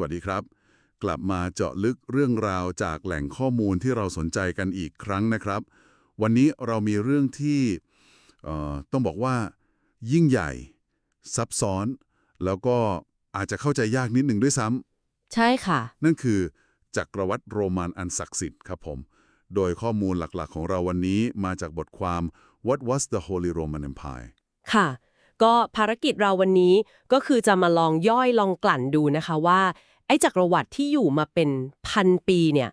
วัสดีครับ กลับมาเจาะลึกเรื่องราวจากแหล่งข้อมูลที่เราสนใจกันอีกครั้งนะครับ วันนี้เรามีเรื่องที่เอ่อต้องบอกว่า ยิ่งใหญ่ ซับซ้อน แล้วก็อาจจะเข้าใจยากนิดหนึ่งด้วยซ้ใช่ค่ะำนั่นคือจักรวรรดิโรมันอันศักดิ์สิทธิ์ครับผม โดยข้อมูลหลักๆ ของเราวันนี้มาจากบทความ What was the Holy Roman Empire ค่ะ ก็ภารกิจเราวันนี้ก็คือจะมาลองย่อยลองกลั่นดูนะคะว่า ไอ้จักรวรรดิที่อยู่มาเป็นพันปีเนี่ย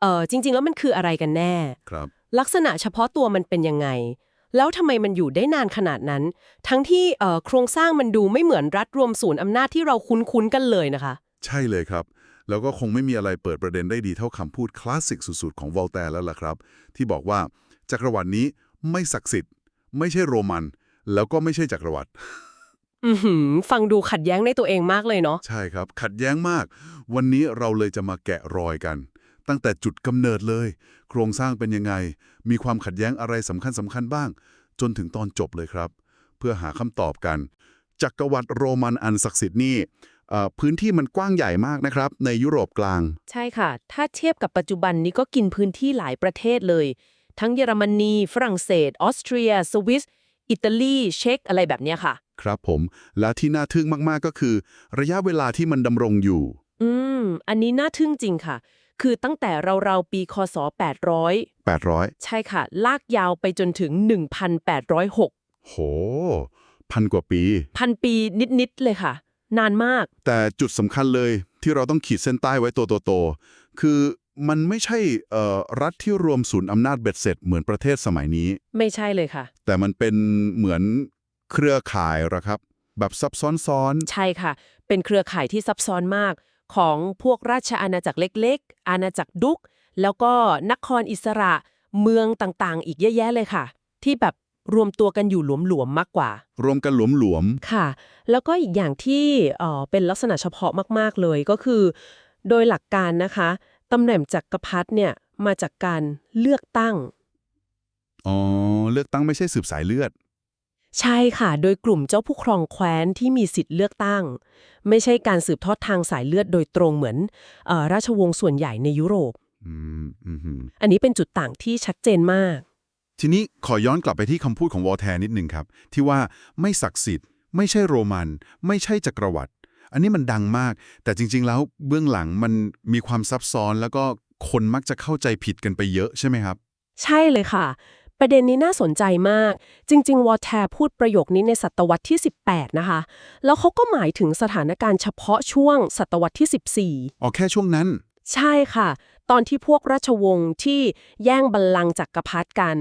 เออจริง ๆ แล้วมันคืออะไรกันแน่ ครับ ลักษณะเฉพาะตัวมันเป็นยังไง แล้วทำไมมันอยู่ได้นานขนาดนั้น ทั้งที่เอ่อโครงสร้างมันดูไม่เหมือนรัฐรวมศูนย์อำนาจที่เราคุ้นๆกันเลยนะคะ ใช่เลยครับ แล้วก็คงไม่มีอะไรเปิดประเด็นได้ดีเท่าคำพูดคลาสสิกสุดๆ ของวอลแตร์แล้วล่ะครับ ที่บอกว่าจักรวรรดินี้ไม่ศักดิ์สิทธิ์ ไม่ใช่โรมัน แล้วก็ไม่ใช่จักรวรรดิ อือหือฟังดูขัดแย้งในตัวเองมากเลยเนาะ ใช่ครับ ขัดแย้งมาก วันนี้เราเลยจะมาแกะรอยกัน ตั้งแต่จุดกำเนิดเลย โครงสร้างเป็นยังไง มีความขัดแย้งอะไรสำคัญสำคัญบ้าง จนถึงตอนจบเลยครับ เพื่อหาคำตอบกัน จักรวรรดิโรมันอันศักดิ์สิทธิ์นี่เอ่อพื้นที่มันกว้างใหญ่มากนะครับ ในยุโรปกลาง ใช่ค่ะ ถ้าเทียบกับปัจจุบันนี้ก็กินพื้นที่หลายประเทศเลย ทั้งเยอรมนี ฝรั่งเศส ออสเตรีย สวิส อิตาลี เช็กอะไรแบบเนี้ยค่ะ ครับผม และที่น่าทึ่งมากๆก็คือ ระยะเวลาที่มันดำรงอยู่ อืม อันนี้น่าทึ่งจริงค่ะ คือตั้งแต่เราๆปีคศ 800 800 ใช่ค่ะ ลากยาวไปจนถึง 1,806 โห พันกว่าปี พันปีนิด ๆ เลยค่ะ นานมาก แต่จุดสำคัญเลยที่เราต้องขีดเส้นใต้ไว้ตัวโตๆคือมันไม่ใช่เอ่อรัฐที่รวมศูนย์อำนาจเบ็ดเสร็จเหมือนประเทศสมัยนี้ ไม่ใช่เลยค่ะ แต่มันเป็นเหมือน เครือข่ายหรอครับ แบบซับซ้อนใช่ค่ะ เป็นเครือข่ายที่ซับซ้อนมาก ของพวกราชอาณาจักรเล็กๆ อาณาจักรดุก แล้วก็นครอิสระเมืองต่างๆ อีกเยอะแยะเลยค่ะ ที่แบบรวมตัวกันอยู่หลวมๆมากกว่าๆรวมกันหลวมค่ะ แล้วก็อีกอย่างที่เอ่อเป็นลักษณะเฉพาะมากๆเลยก็คือ โดยหลักการนะคะตำแหน่งจักรพรรดิเนี่ยมาจากการเลือกตั้งๆอ๋อ เลือกตั้งไม่ใช่สืบสายเลือด ใช่ค่ะ โดยกลุ่มเจ้าผู้ครองแคว้นที่มีสิทธิ์เลือกตั้ง ไม่ใช่การสืบทอดทางสายเลือดโดยตรงเหมือนเออราชวงศ์ส่วนใหญ่ในยุโรปอืมอืมหืมอันนี้เป็นจุดต่างที่ชัดเจนมาก ทีนี้ขอย้อนกลับไปที่คำพูดของวอลแทร์นิดหนึ่งครับ ที่ว่าไม่ศักดิ์สิทธิ์ ไม่ใช่โรมัน ไม่ใช่จักรวรรดิอันนี้มันดังมาก แต่จริง ๆ แล้วเบื้องหลังมันมีความซับซ้อนแล้วก็คนมักจะเข้าใจผิดกันไปเยอะใช่ไหมครับ ใช่เลยค่ะ ประเด็นนี้น่าสนใจมาก จริง ๆ วอลแทร์พูดประโยคนี้ในศตวรรษที่ 18 นะคะ แล้วเขาก็หมายถึงสถานการณ์เฉพาะช่วงศตวรรษที่ 14ออกแค่ช่วงนั้น ใช่ค่ะ ตอนที่พวกราชวงศ์ที่แย่งบัลลังก์จักรพรรดิกัน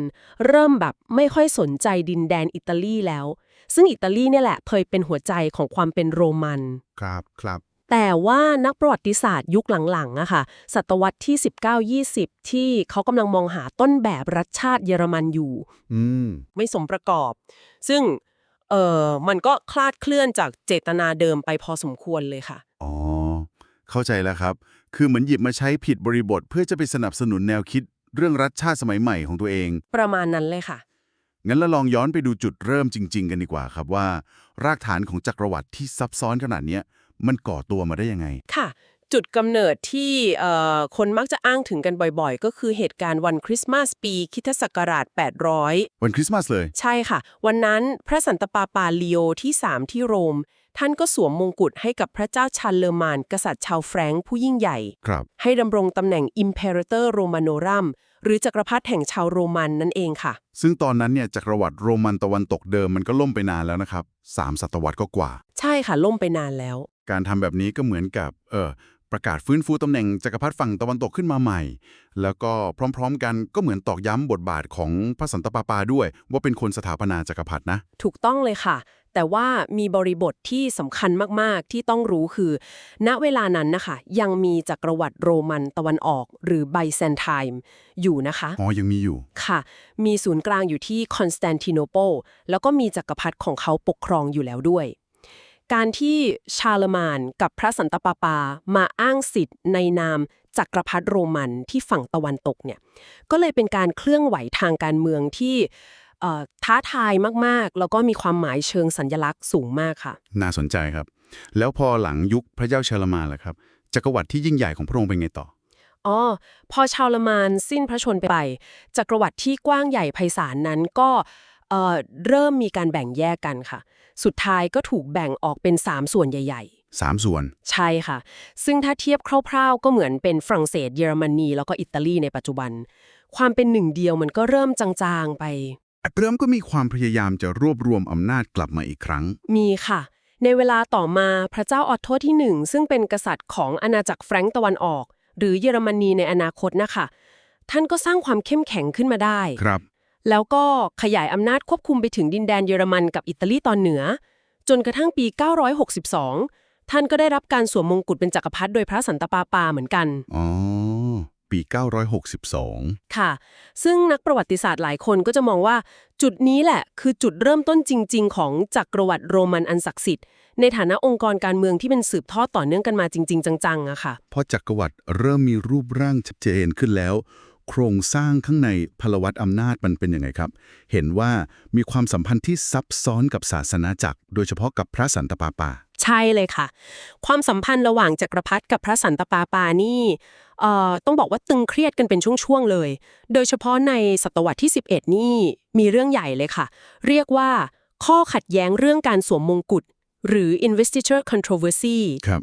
เริ่มแบบไม่ค่อยสนใจดินแดนอิตาลีแล้ว ซึ่งอิตาลีเนี่ยแหละเคยเป็นหัวใจของความเป็นโรมัน ครับครับ แต่ว่านักประวัติศาสตร์ยุคหลังๆอะค่ะศตวรรษที่ 19-20 ที่เขากำลังมองหาต้นแบบรัฐชาติเยอรมันอยู่อืมไม่สมประกอบ ซึ่งเออมันก็คลาดเคลื่อนจากเจตนาเดิมไปพอสมควรเลยค่ะ อ๋อ เข้าใจแล้วครับ คือเหมือนหยิบมาใช้ผิดบริบท เพื่อจะไปสนับสนุนแนวคิดเรื่องรัฐชาติสมัยใหม่ของตัวเอง ประมาณนั้นเลยค่ะ งั้นเราลองย้อนไปดูจุดเริ่มจริง ๆ กันดีกว่าครับว่า รากฐานของจักรวรรดิที่ซับซ้อนขนาดเนี้ย มันก่อตัวมาได้ยังไง ค่ะ จุดกำเนิดที่เอ่อคนมักจะอ้างถึงกันบ่อยๆ ก็คือเหตุการณ์วันคริสต์มาสปีคริสตศักราช 800 วันคริสต์มาสเลย ใช่ค่ะ วันนั้นพระสันตะปาปาลีโอที่ 3 ที่โรม ท่านก็สวมมงกุฎให้กับพระเจ้าชันเลอร์มาน กษัตริย์ชาวแฟรงก์ผู้ยิ่งใหญ่ ครับ ให้ดำรงตำแหน่ง Imperator Romanorum หรือจักรพรรดิแห่งชาวโรมันนั่นเองค่ะ ซึ่งตอนนั้นเนี่ยจักรวรรดิโรมันตะวันตกเดิมมันก็ล่มไปนานแล้วนะครับสามศตวรรษก็กว่า ใช่ค่ะล่มไปนานแล้ว การทำแบบนี้ก็เหมือนกับเออประกาศฟื้นฟูตำแหน่งจักรพรรดิฝั่งตะวันตกขึ้นมาใหม่ แล้วก็พร้อมๆกันก็เหมือนตอกย้ำบทบาทของพระสันตะปาปาด้วย ว่าเป็นคนสถาปนาจักรพรรดินะ ถูกต้องเลยค่ะ แต่ว่ามีบริบทที่สำคัญมากๆที่ต้องรู้คือ ณเวลานั้นนะคะ ยังมีจักรวรรดิโรมันตะวันออก หรือไบแซนไทม์อยู่นะคะอ๋อยังมีอยู่ค่ะ มีศูนย์กลางอยู่ที่คอนสแตนติโนโปลแล้วก็มีจักรพรรดิของเขาปกครองอยู่แล้วด้วย การที่ชาลมานกับพระสันตะปาปามาอ้างสิทธิ์ในนามจักรพรรดิโรมันที่ฝั่งตะวันตกเนี่ยก็เลยเป็นการเคลื่อนไหวทางการเมืองที่เอ่อท้าทายมากๆ แล้วก็มีความหมายเชิงสัญลักษณ์สูงมากค่ะ น่าสนใจครับ แล้วพอหลังยุคพระเจ้าชาลมานล่ะครับจักรวรรดิที่ยิ่งใหญ่ของพระองค์เป็นไงต่ออ๋อพอชาวละมานสิ้นพระชนไปจักรวรรดิที่กว้างใหญ่ไพศาลนั้นก็เอ่อเริ่มมีการแบ่งแยกกันค่ะ สุดท้ายก็ถูกแบ่งออกเป็น 3 ส่วนใหญ่สามส่วนๆใช่ค่ะ ซึ่งถ้าเทียบคร่าวๆ ก็เหมือนเป็นฝรั่งเศสเยอรมนี แล้วก็อิตาลีในปัจจุบัน ความเป็นหนึ่งเดียวมันก็เริ่มจางๆไปเริ่มก็มีความพยายามจะรวบรวมอำนาจกลับมาอีกครั้ง มีค่ะ ในเวลาต่อมาพระเจ้าออตโตที่หนึ่งซึ่งเป็นกษัตริย์ของอาณาจักรแฟรงก์ตะวันออก หรือเยอรมนีในอนาคตนะคะท่านก็สร้างความเข้มแข็งขึ้นมาได้ครับ แล้วก็ขยายอำนาจควบคุมไปถึงดินแดนเยอรมันกับอิตาลีตอนเหนือ จนกระทั่งปี 962 ท่านก็ได้รับการสวมมงกุฎเป็นจักรพรรดิโดยพระสันตะปาปาเหมือนกัน อ๋อ ปี 962 ค่ะ ซึ่งนักประวัติศาสตร์หลายคนก็จะมองว่า จุดนี้แหละคือจุดเริ่มต้นจริง ๆ ของจักรวรรดิโรมันอันศักดิ์สิทธิ์ในฐานะองค์กรการเมืองที่เป็นสืบทอดต่อเนื่องกันมาจริง ๆ จังๆอะค่ะ พอจักรวรรดิเริ่มมีรูปร่างชัดเจนขึ้นแล้ว โครงสร้างข้างในพลวัตอำนาจมันเป็นยังไงครับ เห็นว่ามีความสัมพันธ์ที่ซับซ้อนกับศาสนาจักร โดยเฉพาะกับพระสันตะปาปา ใช่เลยค่ะ ความสัมพันธ์ระหว่างจักรพรรดิกับพระสันตะปาปานี่เอ่อต้องบอกว่าตึงเครียดกันเป็นช่วงๆเลย โดยเฉพาะในศตวรรษที่ 11 นี่มีเรื่องใหญ่เลยค่ะ เรียกว่าข้อขัดแย้งเรื่องการสวมมงกุฎหรือ investiture controversy ครับ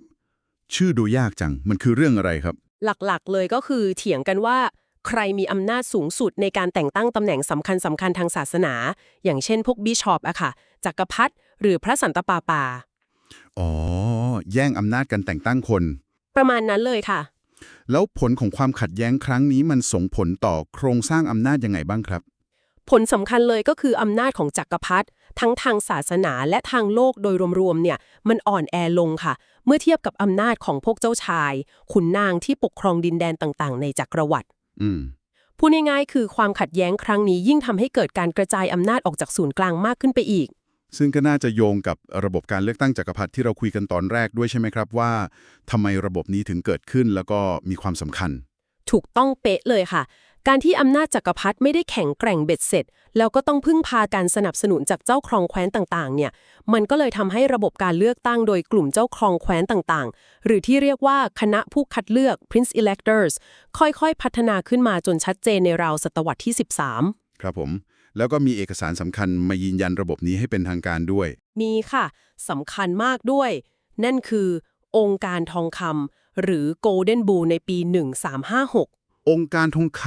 ชื่อดูยากจัง มันคือเรื่องอะไรครับ หลักๆเลยก็คือเถียงกันว่า ใครมีอำนาจสูงสุดในการแต่งตั้งตำแหน่งสำคัญสำคัญๆทางศาสนา อย่างเช่นพวกบิชอปอะค่ะจักรพรรดิหรือพระสันตะปาปา อ๋อ แย่งอำนาจกันแต่งตั้งคน ประมาณนั้นเลยค่ะ แล้วผลของความขัดแย้งครั้งนี้มันส่งผลต่อโครงสร้างอำนาจยังไงบ้างครับ ผลสำคัญเลยก็คืออำนาจของจักรพรรดิทั้งทางศาสนาและทางโลกโดยรวมๆเนี่ย มันอ่อนแอลงค่ะ เมื่อเทียบกับอำนาจของพวกเจ้าชาย ขุนนางที่ปกครองดินแดนต่างๆ ในจักรวรรดิ อืม พูดง่ายๆคือความขัดแย้งครั้งนี้ยิ่งทำให้เกิดการกระจายอำนาจออกจากศูนย์กลางมากขึ้นไปอีก ซึ่งก็น่าจะโยงกับระบบการเลือกตั้งจักรพรรดิที่เราคุยกันตอนแรกด้วยใช่ไหมครับว่าทำไมระบบนี้ถึงเกิดขึ้นแล้วก็มีความสำคัญ ถูกต้องเป๊ะเลยค่ะ การที่อำนาจจักรพรรดิไม่ได้แข็งแกร่งเบ็ดเสร็จ แล้วก็ต้องพึ่งพาการสนับสนุนจากเจ้าครองแคว้นต่างๆ เนี่ย มันก็เลยทำให้ระบบการเลือกตั้งโดยกลุ่มเจ้าครองแคว้นต่างๆ หรือที่เรียกว่าคณะผู้คัดเลือก Prince Electors ค่อยๆ พัฒนาขึ้นมาจนชัดเจนในราวศตวรรษที่ 13 ครับผมแล้วก็มีเอกสารสำคัญมายืนยันระบบนี้ให้เป็นทางการด้วย มีค่ะสำคัญมากด้วย นั่นคือ องค์การทองคำหรือ Golden Bull ในปี 1356 องค์การทองค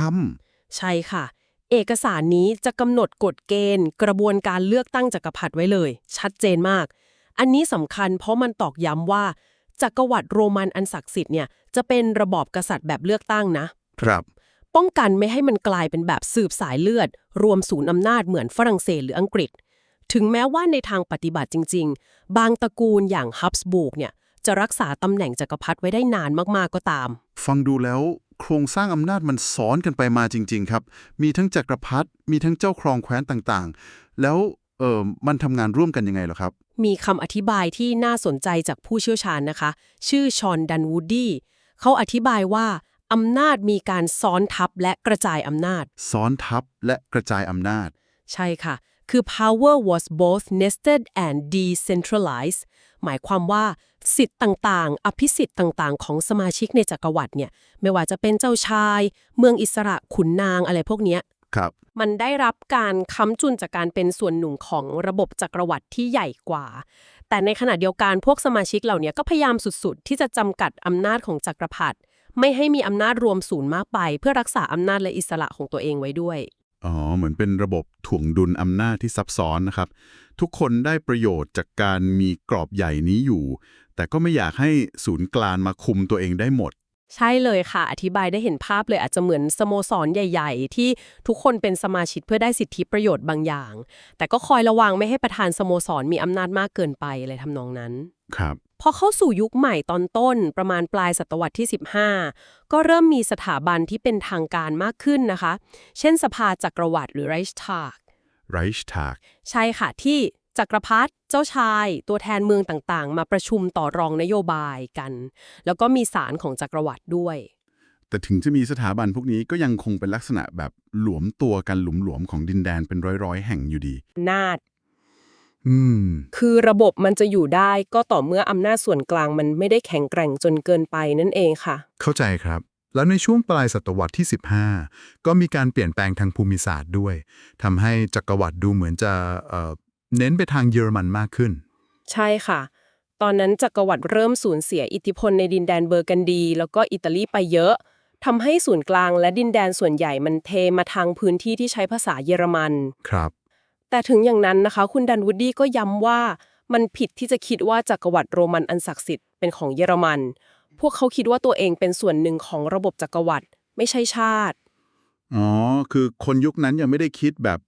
ใช่ค่ะ เอกสารนี้จะกำหนดกฎเกณฑ์ กระบวนการเลือกตั้งจักรพรรดิไว้เลย ชัดเจนมาก อันนี้สำคัญเพราะมันตอกย้ำว่าจักรวรรดิโรมันอันศักดิ์สิทธิ์เนี่ยจะเป็นระบอบกษัตริย์แบบเลือกตั้งนะำครับ ป้องกันไม่ให้มันกลายเป็นแบบสืบสายเลือด รวมศูนย์อำนาจเหมือนฝรั่งเศสหรืออังกฤษ ถึงแม้ว่าในทางปฏิบัติจริง ๆ บางตระกูลอย่างฮับสบูกเนี่ยจะรักษาตำแหน่งจักรพรรดิไว้ได้นานมากๆก็ตาม ฟังดูแล้ว โครงสร้างอำนาจมันซ้อนกันไปมาจริง ๆ ครับ มีทั้งจักรพรรดิมีทั้งเจ้าครองแคว้นต่างๆ แล้วเออมันทำงานร่วมกันยังไงเหรอครับ มีคำอธิบายที่น่าสนใจจากผู้เชี่ยวชาญนะคะ ชื่อชอนดันวูดดี้เขาอธิบายว่าอำนาจมีการซ้อนทับและกระจายอำนาจ ซ้อนทับและกระจายอำนาจ ใช่ค่ะ คือ power was both nested and decentralized หมายความว่าสิทธิ์ต่างๆ อภิสิทธิ์ต่างๆ ของสมาชิกในจักรวรรดิเนี่ย ไม่ว่าจะเป็นเจ้าชาย เมืองอิสระขุนนางอะไรพวกเนี้ยครับ มันได้รับการค้ำจุนจากการเป็นส่วนหนึ่งของระบบจักรวรรดิที่ใหญ่กว่า แต่ในขณะเดียวกันพวกสมาชิกเหล่านี้ก็พยายามสุดๆ ที่จะจำกัดอำนาจของจักรพรรดิไม่ให้มีอำนาจรวมศูนย์มากไป เพื่อรักษาอำนาจและอิสระของตัวเองไว้ด้วย อ๋อ เหมือนเป็นระบบถ่วงดุลอำนาจที่ซับซ้อนนะครับ ทุกคนได้ประโยชน์จากการมีกรอบใหญ่นี้อยู่ แต่ก็ไม่อยากให้ศูนย์กลางมาคุมตัวเองได้หมด ใช่เลยค่ะ อธิบายได้เห็นภาพเลยอาจจะเหมือนสโมสรใหญ่ ๆ ที่ทุกคนเป็นสมาชิกเพื่อได้สิทธิประโยชน์บางอย่าง แต่ก็คอยระวังไม่ให้ประธานสโมสรมีอำนาจมากเกินไปอะไรทำนองนั้น ครับ พอเข้าสู่ยุคใหม่ตอนต้นประมาณปลายศตวรรษที่ 15 ก็เริ่มมีสถาบันที่เป็นทางการมากขึ้นนะคะ เช่นสภาจักรวรรดิหรือ Reichstag Reichstag ใช่ค่ะที่จักรพรรดิเจ้าชาย ตัวแทนเมืองต่างๆ มาประชุมต่อรองนโยบายกัน แล้วก็มีศาลของจักรวรรดิด้วย แต่ถึงจะมีสถาบันพวกนี้ก็ยังคงเป็นลักษณะแบบหลวมตัวกันหลุมหลวมๆของดินแดนเป็นร้อยๆ แห่งอยู่ดี นาด อืม คือระบบมันจะอยู่ได้ก็ต่อเมื่ออำนาจส่วนกลางมันไม่ได้แข็งแกร่งจนเกินไปนั่นเองค่ะ เข้าใจครับ แล้วในช่วงปลายศตวรรษที่ 15 ก็มีการเปลี่ยนแปลงทางภูมิศาสตร์ด้วยทำให้จักรวรรดิดูเหมือนจะเอ่อเน้นไปทางเยอรมันมากขึ้น ใช่ค่ะ ตอนนั้นจักรวรรดิเริ่มสูญเสียอิทธิพลในดินแดนเบอร์กันดี แล้วก็อิตาลีไปเยอะทำให้ศูนย์กลางและดินแดนส่วนใหญ่มันเทมาทางพื้นที่ที่ใช้ภาษาเยอรมัน ครับ แต่ถึงอย่างนั้นนะคะ คุณดันวูดดี้ก็ย้ำว่า มันผิดที่จะคิดว่าจักรวรรดิโรมันอันศักดิ์สิทธิ์เป็นของเยอรมัน พวกเขาคิดว่าตัวเองเป็นส่วนหนึ่งของระบบจักรวรรดิไม่ใช่ชาติ อ๋อ คือคนยุคนั้นยังไม่ได้คิดแบบ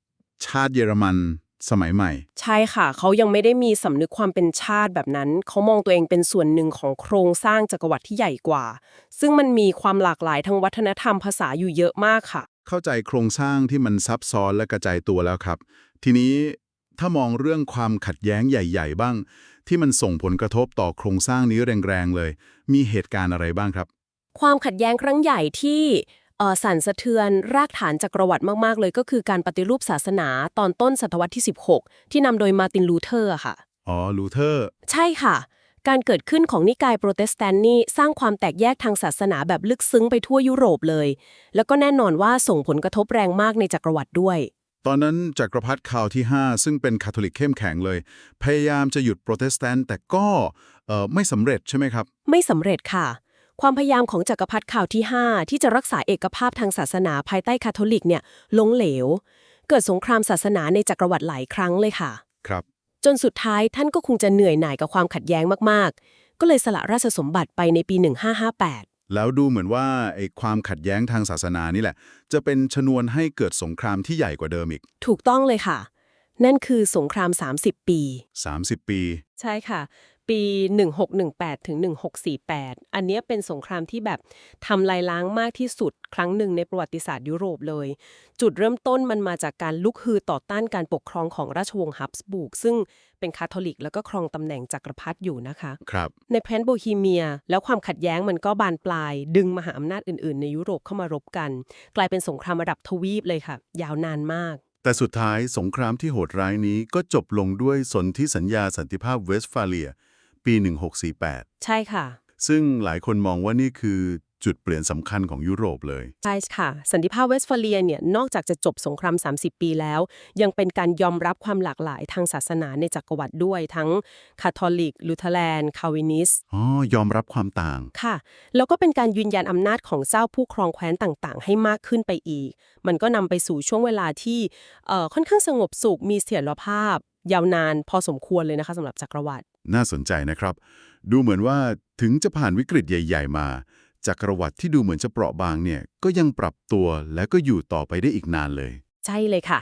ชาติเยอรมันสมัยใหม่ ใช่ค่ะ เขายังไม่ได้มีสำนึกความเป็นชาติแบบนั้น เขามองตัวเองเป็นส่วนหนึ่งของโครงสร้างจักรวรรดิที่ใหญ่กว่า ซึ่งมันมีความหลากหลายทางวัฒนธรรมภาษาอยู่เยอะมากค่ะ เข้าใจโครงสร้างที่มันซับซ้อนและกระจายตัวแล้วครับ ทีนี้ถ้ามองเรื่องความขัดแย้งใหญ่ ๆ บ้าง ที่มันส่งผลกระทบต่อโครงสร้างนี้แรงๆเลย มีเหตุการณ์อะไรบ้างครับ ความขัดแย้งครั้งใหญ่ที่เอ่อสั่นสะเทือนรากฐานจักรวรรดิมากๆ เลยก็คือการปฏิรูปศาสนาตอนต้นศตวรรษที่ 16 ที่นำโดยมาร์ตินลูเทอร์อะค่ะ อ๋อ ลูเทอร์ ใช่ค่ะ การเกิดขึ้นของนิกายโปรเตสแตนต์นี่สร้างความแตกแยกทางศาสนาแบบลึกซึ้งไปทั่วยุโรปเลย แล้วก็แน่นอนว่าส่งผลกระทบแรงมากในจักรวรรดิด้วย ตอนนั้นจักรพรรดิคาวที่ 5 ซึ่งเป็นคาทอลิกเข้มแข็งเลย พยายามจะหยุดโปรเตสแตนต์แต่ก็เอ่อไม่สำเร็จใช่ไหมครับ ไม่สำเร็จค่ะ ความพยายามของจักรพรรดิข่าวที่ 5 ที่จะรักษาเอกภาพทางศาสนาภายใต้คาทอลิกเนี่ยล้มเหลว เกิดสงครามศาสนาในจักรวรรดิหลายครั้งเลยค่ะ ครับ จนสุดท้ายท่านก็คงจะเหนื่อยหน่ายกับความขัดแย้งมากๆ ก็เลยสละราชสมบัติไปในปี 1558 แล้วดูเหมือนว่าไอ้ความขัดแย้งทางศาสนานี่แหละ จะเป็นชนวนให้เกิดสงครามที่ใหญ่กว่าเดิมอีก ถูกต้องเลยค่ะ นั่นคือสงคราม 30 ปี 30 ปี ใช่ค่ะ ปี 1618 ถึง 1648 อันเนี้ยเป็นสงครามที่แบบทำลายล้างมากที่สุดครั้งหนึ่งในประวัติศาสตร์ยุโรปเลย จุดเริ่มต้นมันมาจากการลุกฮือต่อต้านการปกครองของราชวงศ์ฮับสบูร์กซึ่งเป็นคาทอลิกแล้วก็ครองตำแหน่งจักรพรรดิอยู่นะคะครับในแพลนโบฮีเมีย แล้วความขัดแย้งมันก็บานปลาย ดึงมหาอำนาจอื่นๆ ในยุโรปเข้ามารบกัน กลายเป็นสงครามระดับทวีปเลยค่ะ ยาวนานมากแต่สุดท้ายสงครามที่โหดร้ายนี้ก็จบลงด้วยสนธิสัญญาสันติภาพเวสต์ฟาเลีย ปี 1648 ใช่ค่ะ ซึ่งหลายคนมองว่านี่คือจุดเปลี่ยนสำคัญของยุโรปเลย ใช่ค่ะ สันติภาพเวสต์ฟาเลียเนี่ย นอกจากจะจบสงคราม 30 ปีแล้ว ยังเป็นการยอมรับความหลากหลายทางศาสนาในจักรวรรดิด้วย ทั้งคาทอลิก ลูเทแรนคาวินิส อ๋อ ยอมรับความต่าง ค่ะ แล้วก็เป็นการยืนยันอำนาจของเจ้าผู้ครองแคว้นต่างๆ ให้มากขึ้นไปอีก มันก็นำไปสู่ช่วงเวลาที่เอ่อค่อนข้างสงบสุข มีเสถียรภาพ ยาวนาน พอสมควรเลยนะคะสำหรับจักรวรรดิ น่าสนใจนะครับ ดูเหมือนว่าถึงจะผ่านวิกฤตใหญ่ ๆ มา จักรวรรดิที่ดูเหมือนจะเปราะบางเนี่ยก็ยังปรับตัวและก็อยู่ต่อไปได้อีกนานเลย ใช่เลยค่ะ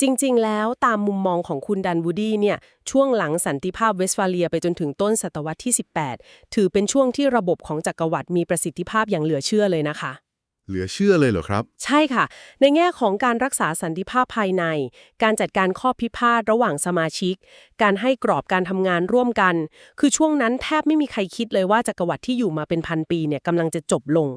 จริง ๆ แล้วตามมุมมองของคุณดันวูดี้เนี่ยช่วงหลังสันติภาพเวสต์ฟาเลียไปจนถึงต้นศตวรรษที่ 18 ถือเป็นช่วงที่ระบบของจักรวรรดิมีประสิทธิภาพอย่างเหลือเชื่อเลยนะคะ เหลือเชื่อเลยเหรอครับ ใช่ค่ะ ในแง่ของการรักษาสันติภาพภายใน การจัดการข้อพิพาทระหว่างสมาชิก การให้กรอบการทำงานร่วมกัน คือช่วงนั้นแทบไม่มีใครคิดเลยว่าจักรวรรดิที่อยู่มาเป็นพันปีเนี่ยกำลังจะจบลง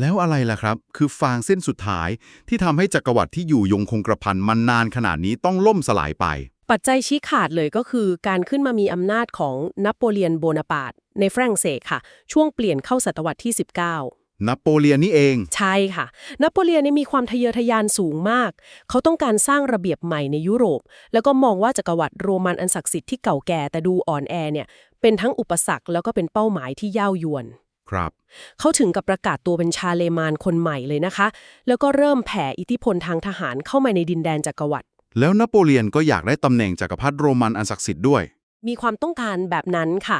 แล้วอะไรล่ะครับ คือฟางเส้นสุดท้ายที่ทำให้จักรวรรดิที่อยู่ยงคงกระพันมันนานขนาดนี้ต้องล่มสลายไป ปัจจัยชี้ขาดเลยก็คือ การขึ้นมามีอำนาจของนโปเลียนโบนาปาร์ตในฝรั่งเศสค่ะ ช่วงเปลี่ยนเข้าศตวรรษที่ 19 นโปเลียนนี่เอง ใช่ค่ะ นโปเลียนนี่มีความทะเยอทะยานสูงมาก เขาต้องการสร้างระเบียบใหม่ในยุโรป แล้วก็มองว่าจักรวรรดิโรมันอันศักดิ์สิทธิ์ที่เก่าแก่แต่ดูอ่อนแอเนี่ย เป็นทั้งอุปสรรคแล้วก็เป็นเป้าหมายที่เย่ายวน ครับ เขาถึงกับประกาศตัวเป็นชาเลมานคนใหม่เลยนะคะ แล้วก็เริ่มแผ่อิทธิพลทางทหารเข้ามาในดินแดนจักรวรรดิ แล้วนโปเลียนก็อยากได้ตำแหน่งจักรพรรดิโรมันอันศักดิ์สิทธิ์ด้วย มีความต้องการแบบนั้นค่ะ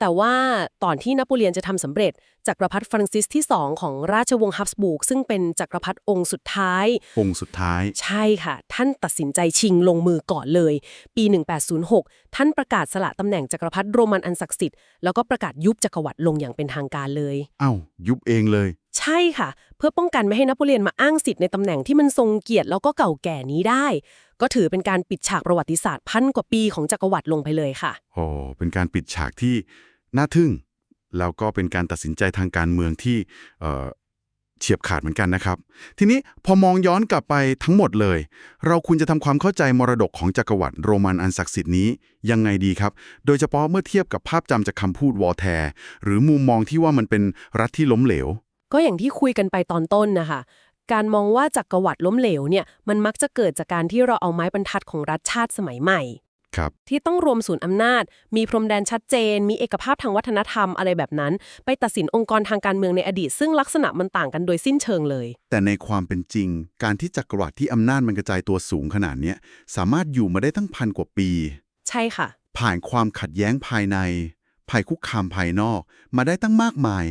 แต่ว่าตอนที่นโปเลียนจะทำสำเร็จจักรพรรดิฟรังซิสที่ 2 ของราชวงศ์ฮับสบูร์กซึ่งเป็นจักรพรรดิองค์สุดท้าย องค์สุดท้าย ใช่ค่ะ ท่านตัดสินใจชิงลงมือก่อนเลย ปี 1806 ท่านประกาศสละตำแหน่งจักรพรรดิโรมันอันศักดิ์สิทธิ์แล้วก็ประกาศยุบจักรวรรดิลงอย่างเป็นทางการเลย เอ้า ยุบเองเลย ใช่ค่ะ เพื่อป้องกันไม่ให้นโปเลียนมาอ้างสิทธิ์ในตำแหน่งที่มันทรงเกียรติแล้วก็เก่าแก่นี้ได้ ก็ถือเป็นการปิดฉากประวัติศาสตร์พันกว่าปีของจักรวรรดิลงไปเลยค่ะ โอ้เป็นการปิดฉากที่น่าทึ่ง แล้วก็เป็นการตัดสินใจทางการเมืองที่เเฉียบขาดเหมือนกันนะครับ ทีนี้พอมองย้อนกลับไปทั้งหมดเลย เราควรจะทำความเข้าใจมรดกของจักรวรรดิโรมันอันศักดิ์สิทธิ์นี้ยังไงดีครับ โดยเฉพาะเมื่อเทียบกับภาพจำจากคำพูดวอลแทร์หรือมุมมองที่ว่ามันเป็นรัฐที่ล้มเหลว ก็อย่างที่คุยกันไปตอนต้นนะคะ การมองว่าจักรวรรดิล้มเหลวเนี่ยมันมักจะเกิดจากการที่เราเอาไม้บรรทัดของรัฐชาติสมัยใหม่ ครับ ที่ต้องรวมศูนย์อำนาจ มีพรมแดนชัดเจน มีเอกภาพทางวัฒนธรรมอะไรแบบนั้น ไปตัดสินองค์กรทางการเมืองในอดีต ซึ่งลักษณะมันต่างกันโดยสิ้นเชิงเลย แต่ในความเป็นจริง การที่จักรวรรดิที่อำนาจมันกระจายตัวสูงขนาดเนี้ยสามารถอยู่มาได้ตั้งพันกว่าปี ใช่ค่ะ ผ่านความขัดแย้งภายใน ภัยคุกคามภายนอก มาได้ตั้งมากมาย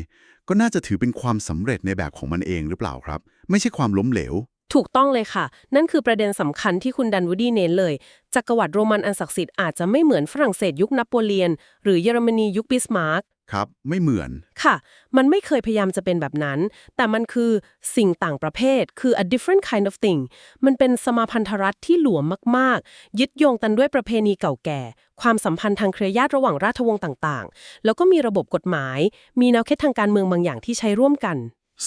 ก็น่าจะถือเป็นความสำเร็จในแบบของมันเองหรือเปล่าครับ ไม่ใช่ความล้มเหลว ถูกต้องเลยค่ะ นั่นคือประเด็นสำคัญที่คุณดันวูดี้เน้นเลย จักรวรรดิโรมันอันศักดิ์สิทธิ์อาจจะไม่เหมือนฝรั่งเศสยุคนโปเลียน หรือเยอรมนียุคบิสมาร์ก ครับ ไม่เหมือน ค่ะ มันไม่เคยพยายามจะเป็นแบบนั้น แต่มันคือสิ่งต่างประเภท คือ a different kind of thing มันเป็นสมาพันธรัฐที่หลวมมาก ๆ ยึดโยงกันด้วยประเพณีเก่าแก่ ความสัมพันธ์ทางเครือญาติระหว่างราชวงศ์ต่าง ๆ แล้วก็มีระบบกฎหมาย มีแนวคิดทางการเมืองบางอย่างที่ใช้ร่วมกัน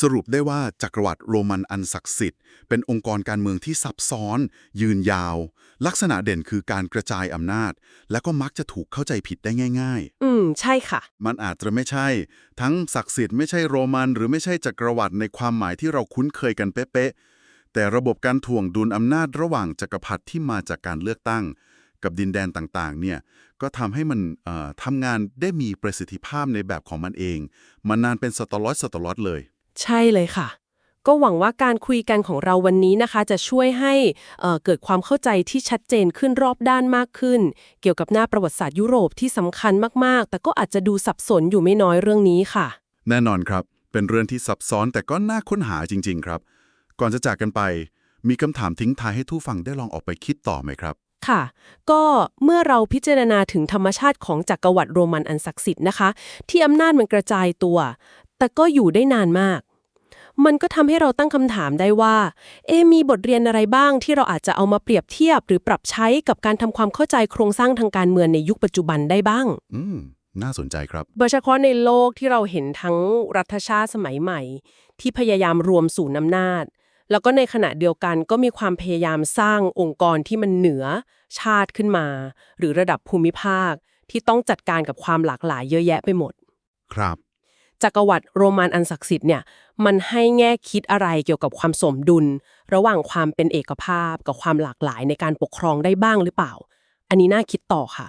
สรุปได้ว่าจักรวรรดิโรมันอันศักดิ์สิทธิ์ เป็นองค์กรการเมืองที่ซับซ้อน ยืนยาว ลักษณะเด่นคือการกระจายอำนาจ และก็มักจะถูกเข้าใจผิดได้ง่ายอืม ใช่ค่ะๆมันอาจจะไม่ใช่ ทั้งศักดิ์สิทธิ์ไม่ใช่โรมันหรือไม่ใช่จักรวรรดิในความหมายที่เราคุ้นเคยกันเป๊ะๆแต่ระบบการถ่วงดุลอำนาจระหว่างจักรพรรดิที่มาจากการเลือกตั้ง กับดินแดนต่างๆ เนี่ยก็ทำให้มันเอ่อทำงานได้มีประสิทธิภาพในแบบของมันเองมานานเป็นศตวรรษศตวรรษเลย ใช่เลยค่ะ ก็หวังว่าการคุยกันของเราวันนี้นะคะ จะช่วยให้เอ่อเกิดความเข้าใจที่ชัดเจนขึ้นรอบด้านมากขึ้น เกี่ยวกับหน้าประวัติศาสตร์ยุโรปที่สำคัญมากๆ แต่ก็อาจจะดูสับสนอยู่ไม่น้อยเรื่องนี้ค่ะ แน่นอนครับ เป็นเรื่องที่ซับซ้อนแต่ก็น่าค้นหาจริง ๆ ครับ ก่อนจะจากกันไป มีคำถามทิ้งท้ายให้ทุกฟังได้ลองออกไปคิดต่อไหมครับค่ะ ก็เมื่อเราพิจารณาถึงธรรมชาติของจักรวรรดิโรมันอันศักดิ์สิทธิ์นะคะ ที่อำนาจมันกระจายตัว แต่ก็อยู่ได้นานมาก มันก็ทำให้เราตั้งคำถามได้ว่า เอะมีบทเรียนอะไรบ้างที่เราอาจจะเอามาเปรียบเทียบ หรือปรับใช้กับการทำความเข้าใจโครงสร้างทางการเมืองในยุคปัจจุบันได้บ้าง อืม น่าสนใจครับโดยเฉพาะในโลกที่เราเห็นทั้งรัฐชาติสมัยใหม่ ที่พยายามรวมศูนย์อำนาจ แล้วก็ในขณะเดียวกันก็มีความพยายามสร้างองค์กรที่มันเหนือ ชาติขึ้นมา หรือระดับภูมิภาค ที่ต้องจัดการกับความหลากหลายเยอะแยะไปหมด ครับ จักรวรรดิโรมันอันศักดิ์สิทธิ์เนี่ยมันให้แง่คิดอะไรเกี่ยวกับความสมดุล ระหว่างความเป็นเอกภาพกับความหลากหลายในการปกครองได้บ้างหรือเปล่า อันนี้น่าคิดต่อค่ะ